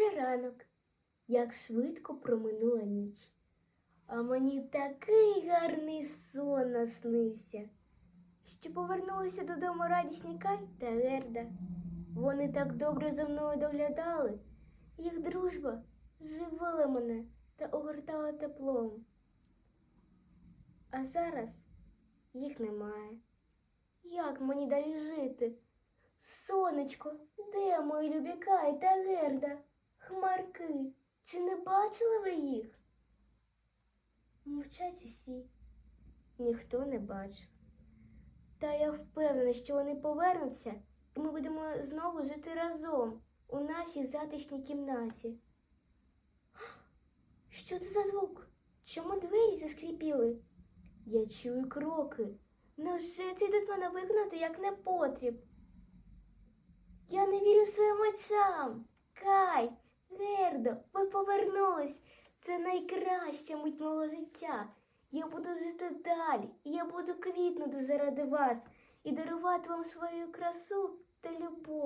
ранок, як швидко проминула ніч. А мені такий гарний сон наснився, що повернулися додому радісні Кай та Герда. Вони так добре за мною доглядали, їх дружба живила мене та огортала теплом. А зараз їх немає. Як мені далі жити? Сонечко, де мої любі Кай та Герда? Хмарки, чи не бачили ви їх? Мовчать усі, ніхто не бачив. Та я впевнена, що вони повернуться, і ми будемо знову жити разом у нашій затишній кімнаті. Що це за звук? Чому двері заскріпіли? Я чую кроки. Невже це йдуть мене вигнати як непотріб? Я не вірю своїм очам. Кай, Гердо, ви повернулись. Це найкраща мить мого життя. Я буду жити далі, і я буду квітнути заради вас і дарувати вам свою красу та любов.